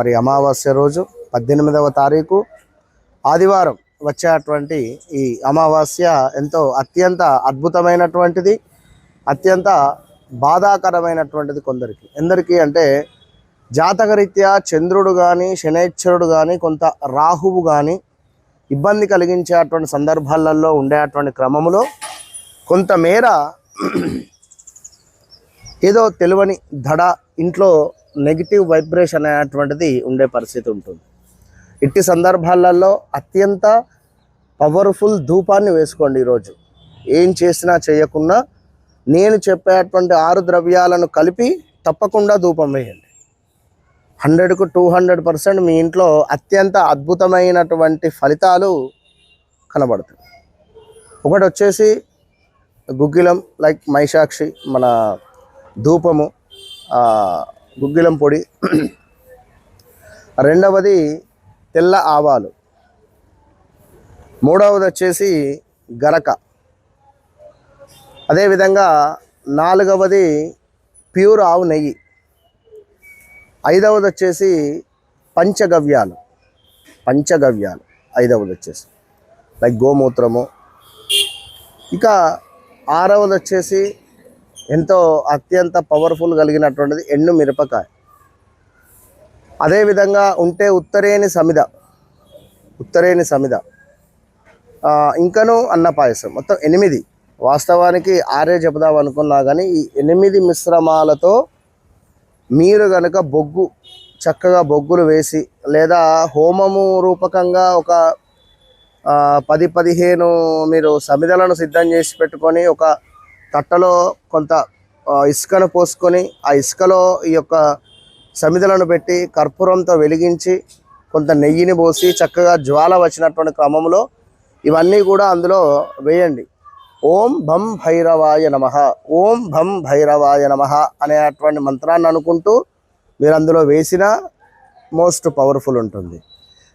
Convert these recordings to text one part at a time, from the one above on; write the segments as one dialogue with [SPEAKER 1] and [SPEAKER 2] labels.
[SPEAKER 1] మరి అమావాస్య రోజు పద్దెనిమిదవ తారీఖు ఆదివారం వచ్చేటువంటి ఈ అమావాస్య ఎంతో అత్యంత అద్భుతమైనటువంటిది అత్యంత బాధాకరమైనటువంటిది కొందరికి. ఎందరికీ అంటే జాతకరీత్యా చంద్రుడు కానీ శనైశ్వరుడు కానీ కొంత రాహువు కానీ ఇబ్బంది కలిగించేటువంటి సందర్భాలలో ఉండేటువంటి క్రమంలో కొంతమేర ఏదో తెలియని దడ ఇంట్లో నెగిటివ్ వైబ్రేషన్ అనేటువంటిది ఉండే పరిస్థితి ఉంటుంది. ఇట్టి సందర్భాలలో అత్యంత పవర్ఫుల్ ధూపాన్ని వేసుకోండి ఈరోజు. ఏం చేసినా చేయకుండా నేను చెప్పేటువంటి ఆరు ద్రవ్యాలను కలిపి తప్పకుండా ధూపం వేయండి. హండ్రెడ్కు టూ హండ్రెడ్ పర్సెంట్ మీ ఇంట్లో అత్యంత అద్భుతమైనటువంటి ఫలితాలు కనబడతాయి ఒకటి వచ్చేసి గుగ్గిలం లైక్ మైసాక్షి మన ధూపము గుగ్గిలం పొడి. రెండవది తెల్ల ఆవాలు. మూడవది వచ్చేసి గరక. అదేవిధంగా నాలుగవది ప్యూర్ ఆవు నెయ్యి. ఐదవది వచ్చేసి పంచగవ్యాలు. పంచగవ్యాలు ఐదవది వచ్చేసి. లైక్ గోమూత్రము. ఇక ఆరవది వచ్చేసి ఎంతో అత్యంత పవర్ఫుల్ కలిగినటువంటిది ఎండు మిరపకాయ. అదేవిధంగా ఉంటే ఉత్తరేని సమిద ఉత్తరేని సమిద. ఇంకను అన్న పాయసం. మొత్తం ఎనిమిది. వాస్తవానికి ఆరే చెబుదాం అనుకున్నా కానీ ఈ ఎనిమిది మిశ్రమాలతో మీరు కనుక బొగ్గు చక్కగా బొగ్గులు వేసి లేదా హోమము రూపకంగా ఒక పది పదిహేను మీరు సమిదలను సిద్ధం చేసి పెట్టుకొని ఒక తట్టలో కొంత ఇసుకను పోసుకొని ఆ ఇసుకలో ఈ యొక్క సమిదలను పెట్టి కర్పూరంతో వెలిగించి కొంత నెయ్యిని పోసి చక్కగా జ్వాల వచ్చినటువంటి క్రమంలో ఇవన్నీ కూడా అందులో వేయండి. ఓం భం భైరవాయ నమ. ఓం భం భైరవాయ నమ అనేటువంటి మంత్రాన్ని అనుకుంటూ మీరు అందులో వేసిన మోస్ట్ పవర్ఫుల్ ఉంటుంది.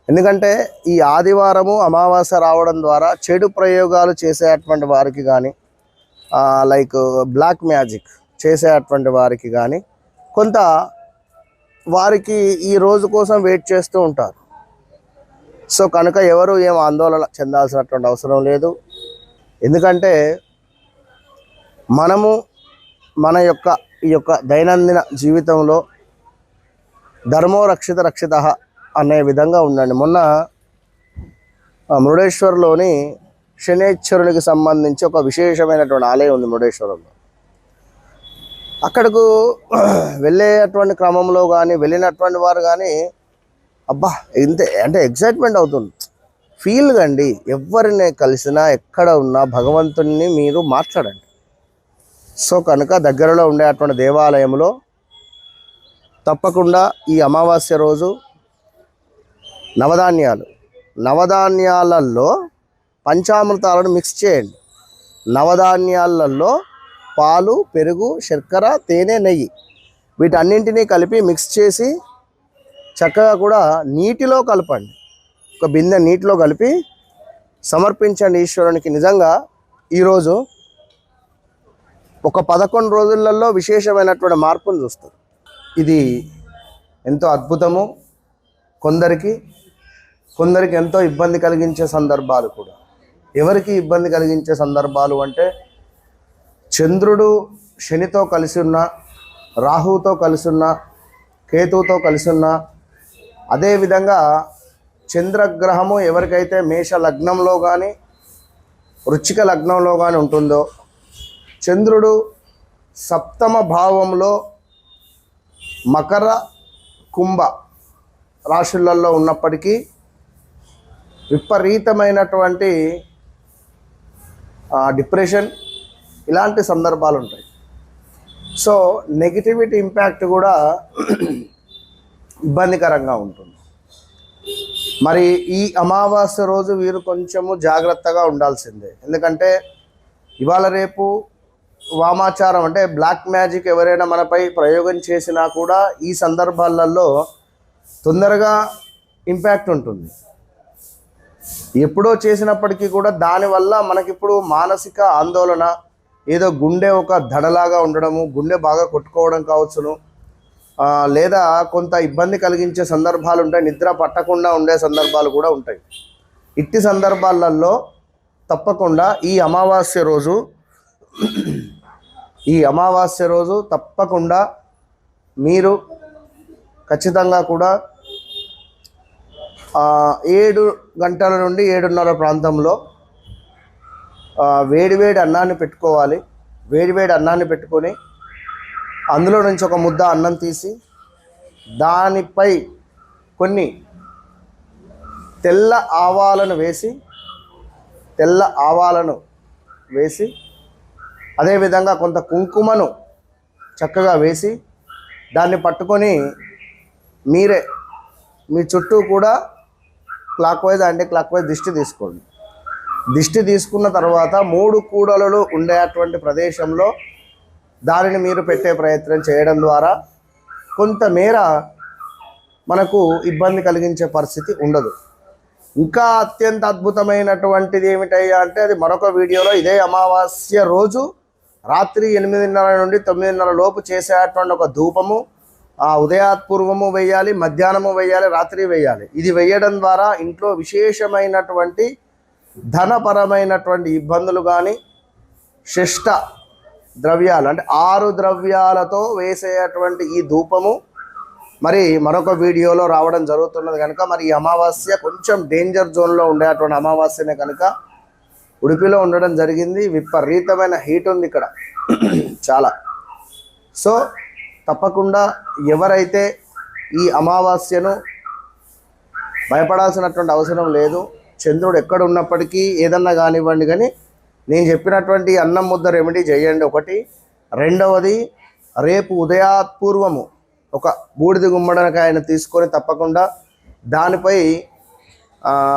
[SPEAKER 1] ఎందుకంటే ఈ ఆదివారము అమావాస్య రావడం ద్వారా చెడు ప్రయోగాలు చేసేటువంటి వారికి కానీ లైక్ బ్లాక్ మ్యాజిక్ చేసేటువంటి వారికి కానీ కొంత వారికి ఈ రోజు కోసం వెయిట్ చేస్తూ ఉంటారు. సో కనుక ఎవరు ఏం ఆందోళన చెందాల్సినటువంటి అవసరం లేదు. ఎందుకంటే మనము మన యొక్క ఈ యొక్క దైనందిన జీవితంలో ధర్మో రక్షిత రక్షిత అనే విధంగా ఉండండి. మొన్న మురుడేశ్వర్లోని శనేశ్వరునికి సంబంధించి ఒక విశేషమైనటువంటి ఆలయం ఉంది మురుడేశ్వరంలో. అక్కడకు వెళ్ళేటువంటి క్రమంలో కానీ వెళ్ళినటువంటి వారు కానీ అబ్బా ఇంతే అంటే ఎగ్జైట్మెంట్ అవుతుంది. ఫీల్ కండి ఎవరిని కలిసినా ఎక్కడ ఉన్నా భగవంతుణ్ణి మీరు మాట్లాడండి సో కనుక దగ్గరలో ఉండేటువంటి దేవాలయంలో తప్పకుండా ఈ అమావాస్య రోజు నవధాన్యాలు. నవధాన్యాలలో పంచామృతాలను మిక్స్ చేయండి. నవధాన్యాలలో పాలు పెరుగు శర్కర తేనె నెయ్యి వీటన్నింటినీ కలిపి మిక్స్ చేసి చక్కగా కూడా నీటిలో కలపండి. ఒక బిందె నీటిలో కలిపి సమర్పించండి ఈశ్వరునికి. నిజంగా ఈరోజు ఒక పదకొండు రోజులలో విశేషమైనటువంటి మార్పును చూస్తారు ఇది ఎంతో అద్భుతము. కొందరికి కొందరికి ఎంతో ఇబ్బంది కలిగించే సందర్భాలు కూడా. ఎవరికి ఇబ్బంది కలిగించే సందర్భాలు అంటే చంద్రుడు శనితో కలిసి ఉన్న రాహువుతో కలిసి ఉన్న కేతువుతో కలిసి ఉన్న అదేవిధంగా చంద్రగ్రహము ఎవరికైతే మేష లగ్నంలో కానీ వృచ్చిక లగ్నంలో కానీ ఉంటుందో చంద్రుడు సప్తమ భావంలో మకర కుంభ రాశులలో ఉన్నప్పటికీ విపరీతమైనటువంటి డిప్రెషన్ ఇలాంటి సందర్భాలు ఉంటాయి సో నెగిటివిటీ ఇంపాక్ట్ కూడా ఇబ్బందికరంగా ఉంటుంది. మరి ఈ అమావాస్య రోజు వీరు కొంచెము జాగ్రత్తగా ఉండాల్సిందే. ఎందుకంటే ఇవాళ రేపు వామాచారం అంటే బ్లాక్ మ్యాజిక్ ఎవరైనా మనపై ప్రయోగం చేసినా కూడా ఈ సందర్భాలలో తొందరగా ఇంపాక్ట్ ఉంటుంది. ఎప్పుడో చేసినప్పటికీ కూడా దానివల్ల మనకిప్పుడు మానసిక ఆందోళన ఏదో గుండె ఒక దడలాగా ఉండడము గుండె బాగా కొట్టుకోవడం కావచ్చును. లేదా కొంత ఇబ్బంది కలిగించే సందర్భాలు ఉంటాయి నిద్ర పట్టకుండా ఉండే సందర్భాలు కూడా ఉంటాయి. ఇట్టి సందర్భాలలో తప్పకుండా ఈ అమావాస్య రోజు ఈ అమావాస్య రోజు తప్పకుండా మీరు ఖచ్చితంగా కూడా ఏడు గంటల నుండి ఏడున్నర ప్రాంతంలో వేడివేడి అన్నాన్ని పెట్టుకోవాలి. వేడివేడి అన్నాన్ని పెట్టుకొని అందులో నుంచి ఒక ముద్ద అన్నం తీసి దానిపై కొన్ని తెల్ల ఆవాలను వేసి తెల్ల ఆవాలను వేసి అదేవిధంగా కొంత కుంకుమను చక్కగా వేసి దాన్ని పట్టుకొని మీరే మీ చుట్టూ కూడా క్లాక్ వైజ్ అంటే క్లాక్ వైజ్ దిష్టి తీసుకోండి. దిష్టి తీసుకున్న తర్వాత మూడు కూడలు ఉండేటువంటి ప్రదేశంలో దానిని మీరు పెట్టే ప్రయత్నం చేయడం ద్వారా కొంతమేర మనకు ఇబ్బంది కలిగించే పరిస్థితి ఉండదు. ఇంకా అత్యంత అద్భుతమైనటువంటిది ఏమిటయ్యా అంటే అది మరొక వీడియోలో ఇదే అమావాస్య రోజు రాత్రి ఎనిమిదిన్నర నుండి తొమ్మిదిన్నర లోపు చేసేటువంటి ఒక ధూపము. ఆ ఉదయాత్పూర్వము వేయాలి మధ్యాహ్నము వేయాలి రాత్రి వేయాలి ఇది వేయడం ద్వారా ఇంట్లో విశేషమైనటువంటి ధనపరమైనటువంటి ఇబ్బందులు కానీ శిష్ట ద్రవ్యాలు అంటే ఆరు ద్రవ్యాలతో వేసేటువంటి ఈ ధూపము మరి మరొక వీడియోలో రావడం జరుగుతున్నది కనుక మరి ఈ అమావాస్య కొంచెం డేంజర్ జోన్లో ఉండేటువంటి అమావాస్యనే కనుక ఉడిపిలో ఉండడం జరిగింది. విపరీతమైన హీట్ ఉంది ఇక్కడ. చాలా. సో తప్పకుండా ఎవరైతే ఈ అమావాస్యను భయపడాల్సినటువంటి అవసరం లేదు చంద్రుడు ఎక్కడ ఉన్నప్పటికీ ఏదన్నా కానివ్వండి కానీ నేను చెప్పినటువంటి అన్నం ముద్ద రెమెడీ చేయండి ఒకటి. రెండవది రేపు ఉదయాత్పూర్వము ఒక బూడిద గుమ్మడికాయను తీసుకొని తప్పకుండా దానిపై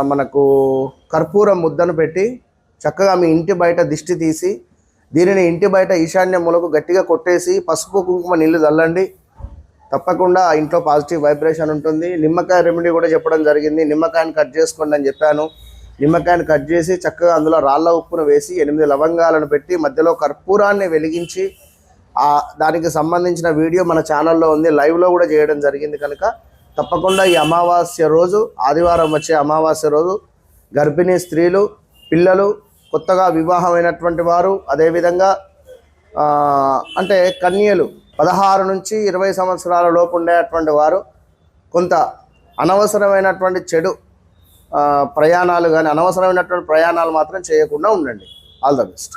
[SPEAKER 1] మనకు కర్పూరం ముద్దను పెట్టి చక్కగా మీ ఇంటి బయట దిష్టి తీసి దీనిని ఇంటి బయట ఈశాన్య మూలకు గట్టిగా కొట్టేసి పసుపు కుంకుమ నీళ్ళు చల్లండి తప్పకుండా ఇంట్లో పాజిటివ్ వైబ్రేషన్ ఉంటుంది. నిమ్మకాయ రెమెడీ కూడా చెప్పడం జరిగింది. నిమ్మకాయని కట్ చేసుకోండి అని చెప్పాను. నిమ్మకాయని కట్ చేసి చక్కగా అందులో రాళ్ళ ఉప్పును వేసి ఎనిమిది లవంగాలను పెట్టి మధ్యలో కర్పూరాన్ని వెలిగించి దానికి సంబంధించిన వీడియో మన ఛానల్లో ఉంది. లైవ్లో కూడా చేయడం జరిగింది కనుక తప్పకుండా ఈ అమావాస్య రోజు ఆదివారం వచ్చే అమావాస్య రోజు గర్భిణీ స్త్రీలు పిల్లలు కొత్తగా వివాహమైనటువంటి వారు అదేవిధంగా అంటే కన్యలు పదహారు నుంచి ఇరవై సంవత్సరాల లోపు ఉండేటువంటి వారు కొంత అనవసరమైనటువంటి చెడు ప్రయాణాలు కానీ అనవసరమైనటువంటి ప్రయాణాలు మాత్రం చేయకుండా ఉండండి. All the best